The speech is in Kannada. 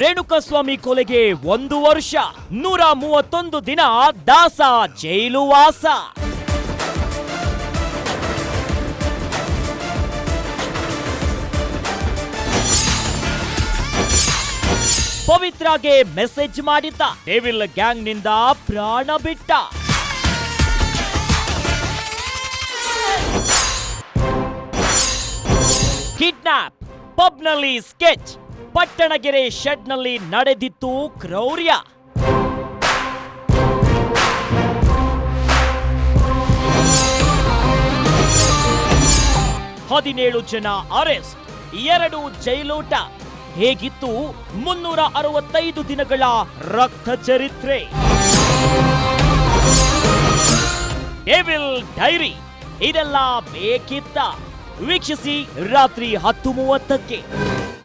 ರೇಣುಕಸ್ವಾಮಿ ಕೊಲೆಗೆ ಒಂದು ವರ್ಷ, ನೂರ ಮೂವತ್ತೊಂದು ದಿನ ದಾಸ ಜೈಲು ವಾಸ. ಪವಿತ್ರಾಗೆ ಮೆಸೇಜ್ ಮಾಡಿದ್ದ ಗ್ಯಾಂಗ್ನಿಂದ ಪ್ರಾಣ ಬಿಟ್ಟ. ಕಿಡ್ನಾಪ್, ಪಬ್ನಲ್ಲಿ ಸ್ಕೆಚ್. ಪಟ್ಟಣಗೆರೆ ಶೆಡ್ನಲ್ಲಿ ನಡೆದಿತ್ತು ಕ್ರೌರ್ಯ. ಹದಿನೇಳು ಜನ ಅರೆಸ್ಟ್, ಎರಡು ಜೈಲೋಟ. ಹೇಗಿತ್ತು? ಮುನ್ನೂರ ಅರವತ್ತೈದು ದಿನಗಳ ರಕ್ತ ಚರಿತ್ರೆ. ಡೆವಿಲ್ ಡೈರಿ ಇದೆಲ್ಲ ಬೇಕಿತ್ತ. ವೀಕ್ಷಿಸಿ ರಾತ್ರಿ ಹತ್ತು ಮೂವತ್ತಕ್ಕೆ.